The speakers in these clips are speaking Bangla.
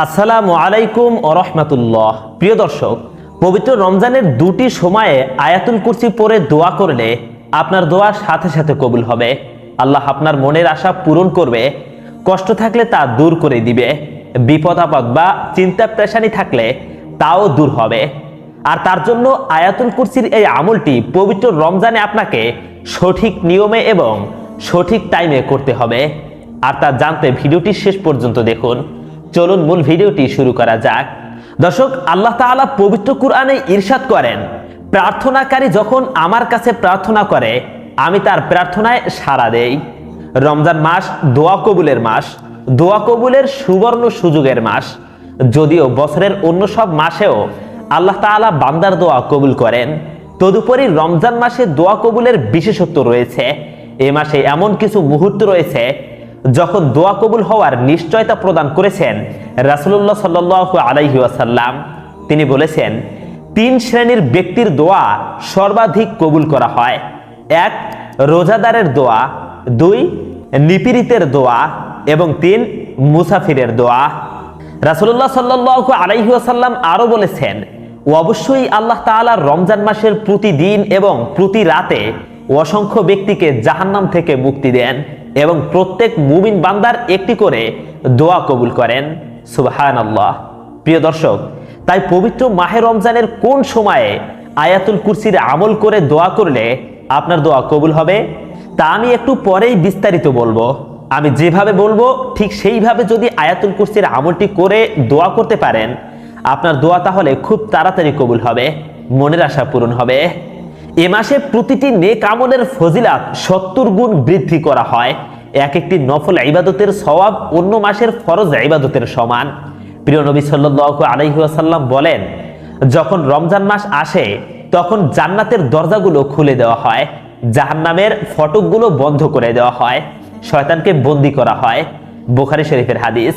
আসসালামু আলাইকুম রহমতুল্লাহ। প্রিয় দর্শক, পবিত্র রমজানের দুটি সময়ে আয়াতুল কুরসি পরে দোয়া করলে আপনার দোয়া সাথে সাথে কবুল হবে। আল্লাহ আপনার মনের আশা পূরণ করবে, কষ্ট থাকলে তা দূর করে দিবে, বিপদ, আপদ বা চিন্তা পেশানি থাকলে তাও দূর হবে। আর তার জন্য আয়াতুল কুরসির এই আমলটি পবিত্র রমজানে আপনাকে সঠিক নিয়মে এবং সঠিক টাইমে করতে হবে। আর তা জানতে ভিডিওটি শেষ পর্যন্ত দেখুন। চলুন মূল ভিডিওটি শুরু করা যাক। দর্শক, আল্লাহ তাআলা পবিত্র কুরআনে ইরশাদ করেন, প্রার্থনাকারী যখন আমার কাছে প্রার্থনা করে, আমি তার প্রার্থনায় সাড়া দেই। রমজান মাস দোয়া কবুলের মাস, দোয়া কবুলের সুবর্ণ সুযোগের মাস। যদিও বছরের অন্য সব মাসেও আল্লাহ তাআলা বান্দার দোয়া কবুল করেন। তদুপরি রমজান মাসে দোয়া কবুলের বিশেষত্ব রয়েছে। এ মাসে এমন কিছু মুহূর্ত রয়েছে যখন দোয়া কবুল হওয়ার নিশ্চয়তা প্রদান করেছেন রাসুল্লাহ সাল্লাহ আলাইহি আসাল্লাম তিনি বলেছেন, তিন শ্রেণির ব্যক্তির দোয়া সর্বাধিক কবুল করা হয়। এক, রোজাদারের দোয়া। দুই, নিপীড়িতের দোয়া। এবং তিন, মুসাফিরের দোয়া। রাসুল্লাহ সাল্লাহ আলাইহি আসাল্লাম আরও বলেছেন, অবশ্যই আল্লাহ তাআলা রমজান মাসের প্রতিদিন এবং প্রতি রাতে অসংখ্য ব্যক্তিকে জাহান্নাম থেকে মুক্তি দেন। এবং প্রত্যেক মুমিন বান্দার একটি করে দোয়া কবুল করেন। সুবাহান আল্লাহ প্রিয় দর্শক, তাই পবিত্র মাহে রমজানের কোন সময়ে আয়াতুল কুরসির আমল করে দোয়া করলে আপনার দোয়া কবুল হবে? তা আমি একটু পরেই বিস্তারিত বলব। আমি যেভাবে বলব, ঠিক সেইভাবে যদি আয়াতুল কুরসির আমলটি করে দোয়া করতে পারেন, আপনার দোয়া তাহলে খুব তাড়াতাড়ি কবুল হবে, মনের আশা পূরণ হবে। এ মাসে প্রতিটি নেক আমলের ফজিলাত সত্তর গুণ বৃদ্ধি করা হয়। এক একটি নফল ইবাদতের সওয়াব অন্য মাসের ফরজ ইবাদতের সমান। প্রিয় নবী সাল্লাল্লাহু আলাইহি ওয়াসাল্লাম বলেন, যখন রমজান মাস আসে, তখন জান্নাতের দরজাগুলো খুলে দেওয়া হয়, জাহান্নামের ফটকগুলো বন্ধ করে দেওয়া হয়, শয়তানকে বন্দি করা হয়। বুখারী শরীফের হাদিস,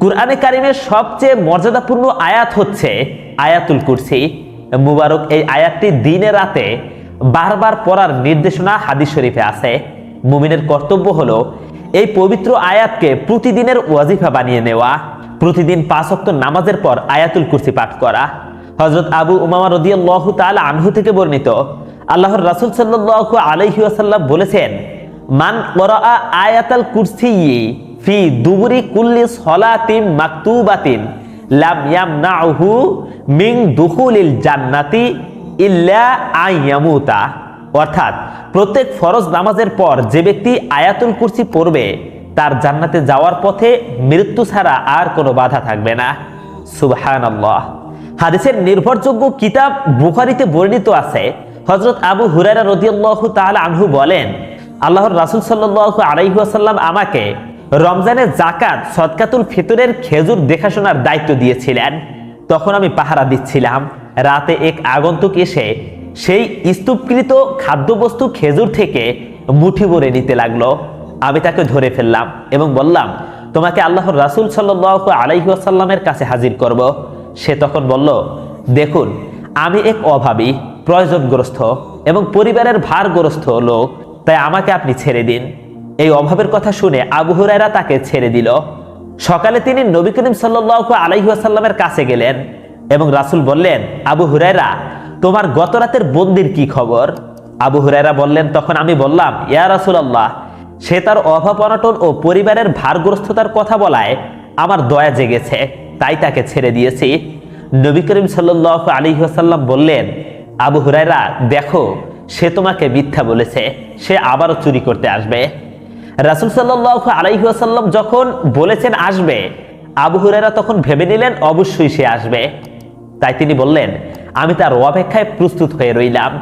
কুরআনে কারিমের সবচেয়ে মর্যাদাপূর্ণ আয়াত হচ্ছে আয়াতুল কুরসি। মুবারক এই আয়াতটি দিনে রাতে বারবার পড়ার নির্দেশনা হাদিস শরীফে আছে। মুমিনের কর্তব্য হলো এই পবিত্র আয়াতকে প্রতিদিনের ওয়াজিফা বানিয়ে নেওয়া, প্রতিদিন পাঁচ ওয়াক্ত নামাজের পর আয়াতুল কুরসি পাঠ করা। হজরত আবু উমামা রদিয়াল্লাহু তাআলা আনহু থেকে বর্ণিত, আল্লাহর রাসূল সাল্লাল্লাহু আলাইহি ওয়াসাল্লাম বলেছেন, মান করাআ আয়াতাল কুরসি ফি দুবুরি কুল্লি সলাতিম মাকতুবাতিন লাম ইয়ামনাহু মিং দুখুলিল জান্নাতি ইল্লা আইয়ামুতা অর্থাৎ প্রত্যেক ফরজ নামাজের পর যে ব্যক্তি আয়াতুল কুরসি পড়বে, তার জান্নাতে যাওয়ার পথে মৃত্যু ছাড়া আর কোনো বাধা থাকবে না। সুবহানাল্লাহ। হাদিসের নির্ভরযোগ্য কিতাব বুখারিতে বর্ণিত আছে। হজরত আবু হুরারা রদিয়াল্লাহু তাআলা আনহু বলেন, আল্লাহর রাসুল সাল্লাল্লাহু আলাইহি ওয়াসাল্লাম আমাকে রমজানের জাকাত সদকাতুল ফিতরের খেজুর দেখাশোনার দায়িত্ব দিয়েছিলেন। তখন আমি পাহারা দিচ্ছিলাম। রাতে এক আগন্তুক এসে সেই স্তূপকৃত খাদ্যবস্তু খেজুর থেকে মুঠি ভরে নিতে লাগল। আমি তাকে ধরে ফেললাম এবং বললাম, তোমাকে আল্লাহর রাসূল সাল্লাল্লাহু আলাইহি ওয়াসাল্লামের কাছে হাজির করব। সে তখন বলল, দেখুন, আমি এক অভাবী, প্রয়োজনগ্রস্ত এবং পরিবারের ভারগ্রস্ত লোক, তাই আমাকে আপনি ছেড়ে দিন। এই অভাবের কথা শুনে আবু হুরায়রা তাকে ছেড়ে দিল। সকালে তিনি নবী করিম সাল্লাল্লাহু আলাইহি ওয়াসাল্লামের কাছে গেলেন। এবং রাসূল বললেন, আবু হুরায়রা, তোমার গত রাতের বন্দির কি খবর? আবু হুরায়রা বললেন, তখন আমি বললাম, ইয়া রাসুল আল্লাহ সে তার অভাব অনটন ও পরিবারের ভারগ্রস্ততার কথা বলায়, আমার দয়া জেগেছে, তাই তাকে ছেড়ে দিয়েছি। নবী করিম সাল্লাল্লাহু আলাইহি ওয়াসাল্লাম বললেন, আবু হুরায়রা, দেখো, সে তোমাকে মিথ্যা বলেছে, সে আবারও চুরি করতে আসবে। রাসুল সাল্লাহ আলাইহি আসাল্লাম যখন বলেছেন আসবে, আবু হুরেরা তখন ভেবে নিলেন, অবশ্যই সে আসবে। তাই তিনি বললেন, আমি তার অপেক্ষায় প্রস্তুত হয়ে রইলাম।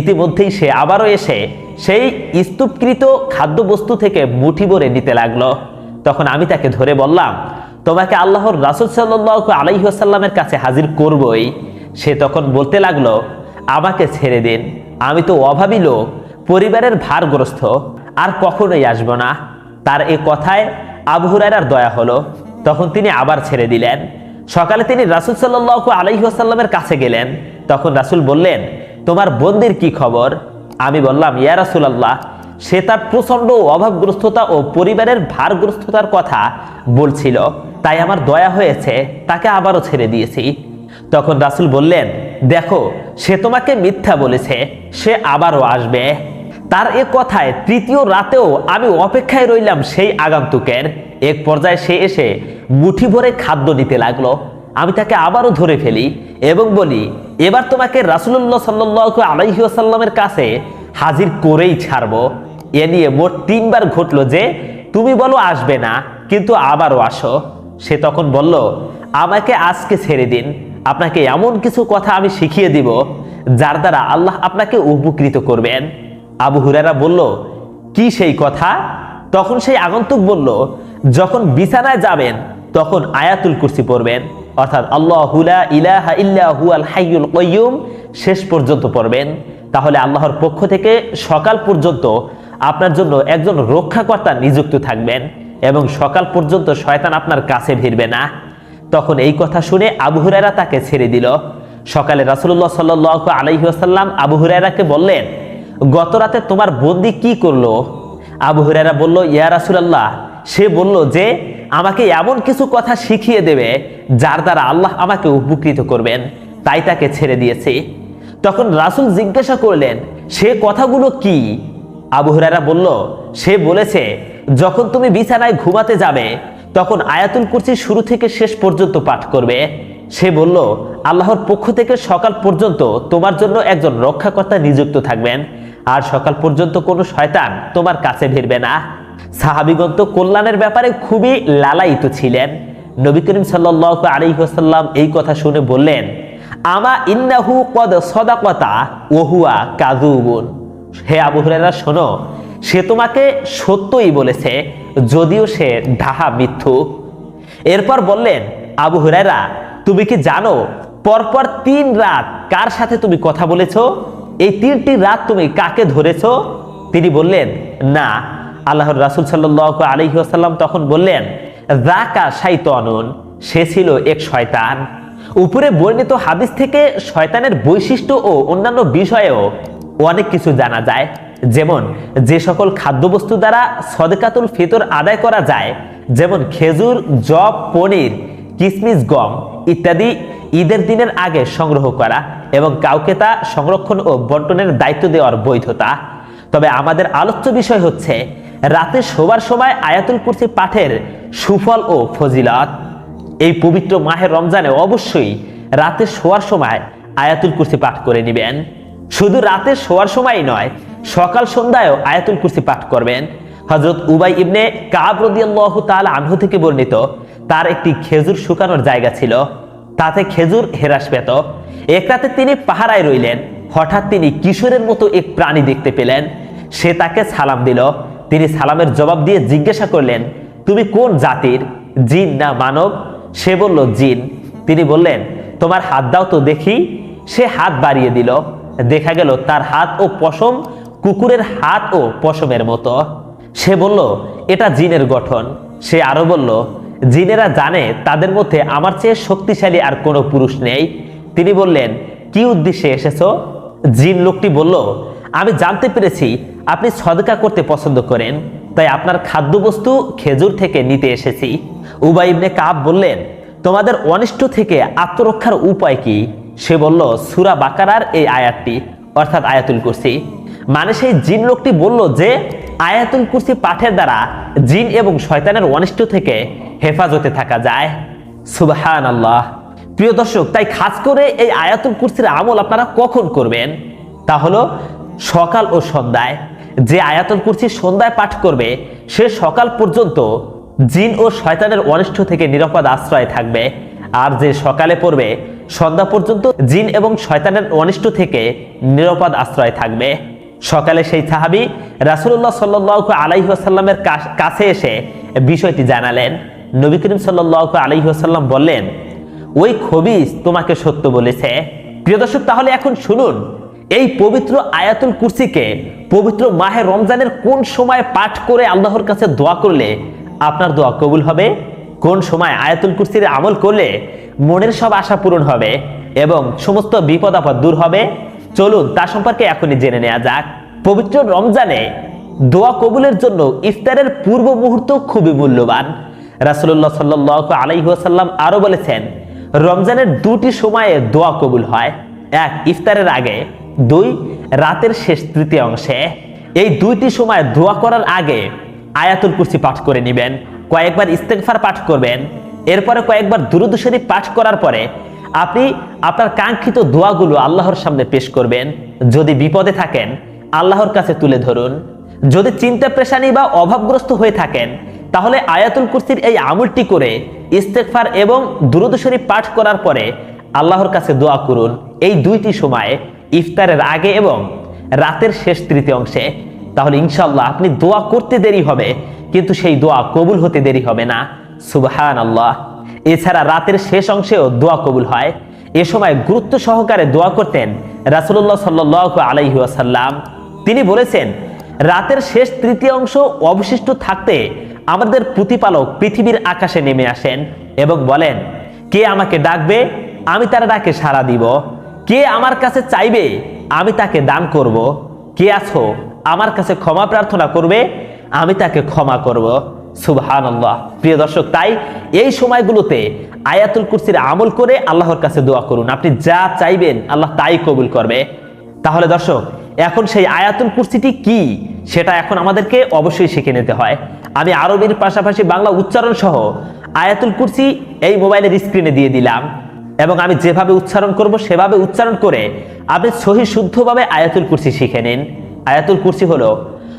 ইতিমধ্যেই সে আবারও এসে সেই স্তূপকৃত খাদ্যবস্তু থেকে মুঠি ভরে নিতে লাগল। তখন আমি তাকে ধরে বললাম, তোমাকে আল্লাহর রাসুল সাল্লাহ আলাইহি আসাল্লামের কাছে হাজির করবই। সে তখন বলতে লাগল, আমাকে ছেড়ে দিন। আমি তো অভাবী লোক, পরিবারের ভারগ্রস্ত, আর কখনোই আসব না। তার এ কথায় আবু হুরায়রার দয়া হলো। তখন তিনি আবার ছেড়ে দিলেন। সকালে তিনি রাসুল সাল্লাহ আলহিহাসাল্লামের কাছে গেলেন। তখন রাসুল বললেন, তোমার বন্দির কি খবর? আমি বললাম, ইয়া রাসুল আল্লাহ সে তার প্রচণ্ড অভাবগ্রস্ততা ও পরিবারের ভারগ্রস্ততার কথা বলছিল। তাই আমার দয়া হয়েছে, তাকে আবারও ছেড়ে দিয়েছি। তখন রাসূল বললেন, দেখো, সে তোমাকে মিথ্যা বলেছে, সে আবারও আসবে। তার এ কথায় তৃতীয় রাতেও আমি অপেক্ষায় রইলাম সেই আগন্তুকের এক পর্যায়ে সে এসে মুঠি ভরে খাদ্য নিতে লাগল। আমি তাকে আবারও ধরে ফেলি এবং বলি, এবার তোমাকে রাসুল্লাহ সাল্লাহ আলাইসাল্লামের কাছে হাজির করেই ছাড়বো। এ নিয়ে মোট তিনবার ঘটলো যে, তুমি বলো আসবে না, কিন্তু আবারও আসো। সে তখন বলল, আমাকে আজকে ছেড়ে দিন। আপনাকে এমন কিছু কথা আমি শিখিয়ে দিব, যার দ্বারা আল্লাহ আপনাকে উপকৃত করবেন। আবু হুরারা বলল, কি সেই কথা? তখন সেই আগন্তুক বলল, যখন বিছানায় যাবেন, তখন আয়াতুল কুরসি পড়বেন, অর্থাৎ আল্লাহ হুলা ইলাহা ইল্লাহু কয়্যুম শেষ পর্যন্ত পড়বেন। তাহলে আল্লাহর পক্ষ থেকে সকাল পর্যন্ত আপনার জন্য একজন রক্ষাকর্তা নিযুক্ত থাকবেন এবং সকাল পর্যন্ত শয়তান আপনার কাছে ভিড়বে না। তখন এই কথা শুনে আবু হুরায়রা তাকে ছেড়ে দিল। সকালে রাসূলুল্লাহ সাল্লাল্লাহু আলাইহি ওয়াসাল্লাম আবু হুরায়রাকে বললেন গত রাতে তোমার বন্দি কি করল? আবু হুরায়রা বলল, ইয়া রাসূলুল্লাহ। সে বলল যে, আমাকে এমন কিছু কথা শিখিয়ে দেবে, যার দ্বারা আল্লাহ আমাকে উপকৃত করবেন। তাই তাকে ছেড়ে দিয়েছি। তখন রাসুল জিজ্ঞাসা করলেন, সে কথাগুলো কি? আবু হুরায়রা বলল, সে বলেছে, যখন তুমি বিছানায় ঘুমাতে যাবে, তখন আয়াতুল কুরসি শুরু থেকে শেষ পর্যন্ত পাঠ করবে। সে বলল, আল্লাহর পক্ষ থেকে সকাল পর্যন্ত তোমার জন্য একজন রক্ষাকর্তা নিযুক্ত থাকবেন। আর সকাল পর্যন্ত কোনো শয়তান তোমার কাছে ভিড়বে না। সাহাবিগণ তো কল্যাণের ব্যাপারে খুবই লালায়িত ছিলেন। নবী করিম সাল্লাহ আলিহাসাল্লাম এই কথা শুনে বললেন, আমা ইন্নাহু কদ সদাকতা ওহুয়া কাজুবুন হে আবু হুরায়রা, শোনো, সে তোমাকে সত্যই বলেছে, যদিও সে ঢাহা মিথ্যু। এরপর বললেন, আবু হুরায়রা, তুমি কি জানো পরপর তিন রাত কার সাথে তুমি কথা বলেছ? এই তিনটি রাত তুমি কাকে ধরেছ? তিনি বললেন, না, আল্লাহর রাসুল সাল্লাহ আলহি আসাল্লাম তখন বললেন রাকা শাইতানুন, সে ছিল এক শয়তান। উপরে বর্ণিত হাদিস থেকে শয়তানের বৈশিষ্ট্য ও অন্যান্য বিষয়েও অনেক কিছু জানা যায়। যেমন, যে সকল খাদ্যবস্তু দ্বারা সদকাতুল ফিতর আদায় করা যায়, যেমন খেজুর জব পনির, কিসমিস, গম ইত্যাদি ঈদের দিনের আগে সংগ্রহ করা এবং কাউকে তা সংরক্ষণ ও বন্টনের দায়িত্ব দেওয়ার বৈধতা। তবে আমাদের আলোচ্য বিষয় হচ্ছে, রাতে শোবার সময় আয়াতুল কুরসি পাঠের সুফল ও ফজিলত। এই পবিত্র মাহের রমজানে অবশ্যই রাতে শোয়ার সময় আয়াতুল কুরসি পাঠ করে নেবেন। শুধু রাতে শোয়ার সময় নয়, সকাল সন্ধ্যায়ও আয়াতুল কুরসি পাঠ করবেন। হজরত উবাই ইবনে কাব রদিয়াল্লাহু তাআলা আনহু থেকে বর্ণিত, তার একটি খেজুর শুকানোর জায়গা ছিল। তাতে খেজুর হেরাস পেত এক রাতে তিনি পাহারায় রইলেন। হঠাৎ তিনি কিশোরের মতো এক প্রাণী দেখতে পেলেন। সে তাকে সালাম দিল। তিনি সালামের জবাব দিয়ে জিজ্ঞাসা করলেন, তুমি কোন জাতির? জিন না মানব? সে বলল, জিন। তিনি বললেন, তোমার হাত দাও তো দেখি। সে হাত বাড়িয়ে দিল। দেখা গেল তার হাত ও পশম কুকুরের হাত ও পশমের মতো। সে বলল, এটা জিনের গঠন। সে আরও বলল জিনেরা জানে তাদের মধ্যে আমার চেয়ে শক্তিশালী আর কোনো পুরুষ নেই। তিনি বললেন, কি উদ্দেশ্যে এসেছ? জিন লোকটি বলল, আমি জানতে পেরেছি আপনি সদকা করতে পছন্দ করেন, তাই আপনার খাদ্যবস্তু খেজুর থেকে নিতে এসেছি। উবাই ইবনে কাব বললেন, তোমাদের অনিষ্ট থেকে আত্মরক্ষার উপায় কি? সে বলল, সুরা বাকারার এই আয়াতটি, অর্থাৎ আয়াতুল কুরসি। মানে সেই জিন লোকটি বলল যে আয়াতুল কুরসি পাঠের দ্বারা জিন এবং শয়তানের অনিষ্ট থেকে হেফাজতে থাকা যায়। সুবাহান আল্লাহ প্রিয় দর্শক, তাই খাস করে এই আয়াতুল কুরসির আমল আপনারা কখন করবেন? তা হলো সকাল ও সন্ধ্যায়। যে আয়াতুল কুরসি সন্ধ্যায় পাঠ করবে, সে সকাল পর্যন্ত জিন ও শয়তানের অনিষ্ট থেকে নিরাপদ আশ্রয় থাকবে। আর যে সকালে পড়বে, সন্ধ্যা পর্যন্ত জিন এবং শয়তানের অনিষ্ট থেকে নিরাপদ আশ্রয় থাকবে। সকালে সেই সাহাবি রাসুল্লাহ সাল্লাহ আলাইসাল্লামের কাছে এসে বিষয়টি জানালেন। নবী করিম সাল্লাহ আলাইসাল্লাম বললেন, ওই খবিজ তোমাকে সত্য বলেছে। প্রিয় দর্শক, তাহলে এখন শুনুন, এই পবিত্র আয়াতুল কুরসিকে পবিত্র মাহে রমজানের কোন সময় পাঠ করে আল্লাহর কাছে দোয়া করলে আপনার দোয়া কবুল হবে? কোন সময় আয়াতুল কুরসির আমল করলে মনের সব আশা পূরণ হবে এবং সমস্ত বিপদ আপদ দূর হবে? চলুন, তা সম্পর্কে এখনই জেনে নেওয়া যাক। পবিত্র রমজানে দোয়া কবুলের জন্য ইফতারের পূর্ব মুহূর্ত খুবই মূল্যবান। রাসুল্লাহ সাল্লাহ আলাইসাল্লাম আরও বলেছেন, রমজানের দুটি সময়ে দোয়া কবুল হয়। এক, ইফতারের আগে। দুই, রাতের শেষ তৃতীয় অংশে। এই দুইটি সময় দোয়া করার আগে আয়াতুল কুরসি পাঠ করে নেবেন, কয়েকবার ইস্তেগফার পাঠ করবেন। এরপরে কয়েকবার দুরুদ শরীফ পাঠ করার পরে আপনি আপনার কাঙ্ক্ষিত দোয়াগুলো আল্লাহর সামনে পেশ করবেন, যদি বিপদে থাকেন, আল্লাহর কাছে তুলে ধরুন। যদি চিন্তা প্রেশানি বা অভাবগ্রস্ত হয়ে থাকেন, তাহলে আয়াতুল কুরসির এই আমলটি করে ইস্তেগফার এবং দুরুদ শরীফ পাঠ করার পরে আল্লাহর কাছে দোয়া করুন। এই দুইটি সময়ে, ইফতারের আগে এবং রাতের শেষ তৃতীয় অংশে তাহলে ইনশাল্লাহ আপনি দোয়া করতে দেরি হবে, কিন্তু সেই দোয়া কবুল হতে দেরি হবে না। সুবহান আল্লাহ এছাড়া রাতের শেষ অংশেও দোয়া কবুল হয়। এ সময় গুরুত্ব সহকারে দোয়া করতেন রাসুল্লাহ সাল্লাহ আলাইহি আসাল্লাম তিনি বলেছেন, রাতের শেষ তৃতীয় অংশ অবশিষ্ট থাকতে আমাদের প্রতিপালক পৃথিবীর আকাশে নেমে আসেন এবং বলেন, কে আমাকে ডাকবে? আমি তার ডাকে সাড়া দিব। কে আমার কাছে চাইবে? আমি তাকে দান করব। কে আছো? আমার কাছে ক্ষমা প্রার্থনা করবে? আমি তাকে ক্ষমা করব। সুবহান আল্লাহ প্রিয় দর্শক, তাই এই সময়গুলোতে আয়াতুল কুরসির আমল করে আল্লাহর কাছে দোয়া করুন। আপনি যা চাইবেন আল্লাহ তাই কবুল করবে। তাহলে দর্শক, এখন সেই আয়াতুল কুরসিটি কি সেটা এখন আমাদেরকে অবশ্যই শিখে নিতে হয়। আমি আরবির পাশাপাশি বাংলা উচ্চারণ সহ আয়াতুল কুরসি এই মোবাইলের স্ক্রিনে দিয়ে দিলাম এবং আমি যেভাবে উচ্চারণ করব সেভাবে উচ্চারণ করে আপনি সহি শুদ্ধভাবে আয়াতুল কুরসি শিখে নিন। আয়াতুল কুরসি হলো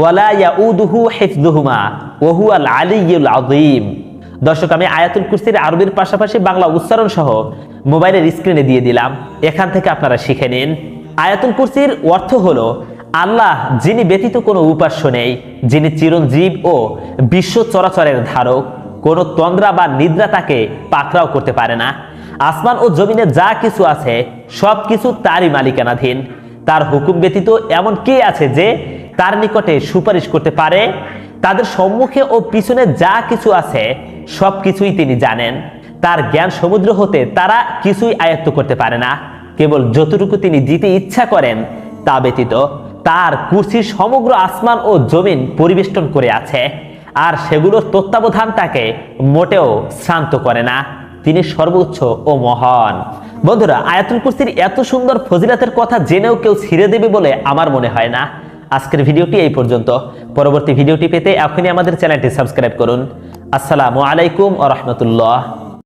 ওয়ালা দর্শক, আমি আয়াতুল কুরসির আরবির পাশাপাশি বাংলা উচ্চারণ সহ মোবাইলের স্ক্রিনে দিয়ে দিলাম। এখান থেকে আপনারা শিখে নিন। আয়াতুল কুরসির অর্থ হলো, আল্লাহ যিনি ব্যতীত কোনো উপাস্য নেই, যিনি চিরঞ্জীব ও বিশ্ব চরাচরের ধারক। কোনো তন্দ্রা বা নিদ্রা তাকে পাকড়াও করতে পারে না। আসমান ও জমিনে যা কিছু আছে সব কিছু তারই মালিকানাধীন। তার হুকুম ব্যতীত এমন কে আছে যে তার নিকটে সুপারিশ করতে পারে। তাদের সম্মুখে ও পিছনে যা কিছু আছে সব কিছুই তিনি জানেন। তার জ্ঞান সমুদ্র হতে তারা কিছুই আয়ত্ত করতে পারে না। কেবল যতটুকু তিনি দিতে ইচ্ছা করেন তা ব্যতীত তার কুর্সির সমগ্র আসমান ও জমিন পরিবেষ্টন করে আছে। আর সেগুলোর তত্ত্বাবধান তাকে মোটেও শ্রান্ত করে না। তিনি সর্বোচ্চ ও মহান। বন্ধুরা, আয়াতুল কুরসির এত সুন্দর ফজিলাতের কথা জেনেও কেউ ছিঁড়ে দেবে বলে আমার মনে হয় না। আজকের ভিডিওটি এই পর্যন্ত। পরবর্তী ভিডিওটি পেতে এখনই আমাদের চ্যানেলটি সাবস্ক্রাইব করুন। আসসালামু আলাইকুম আ রহমতুল্লাহ।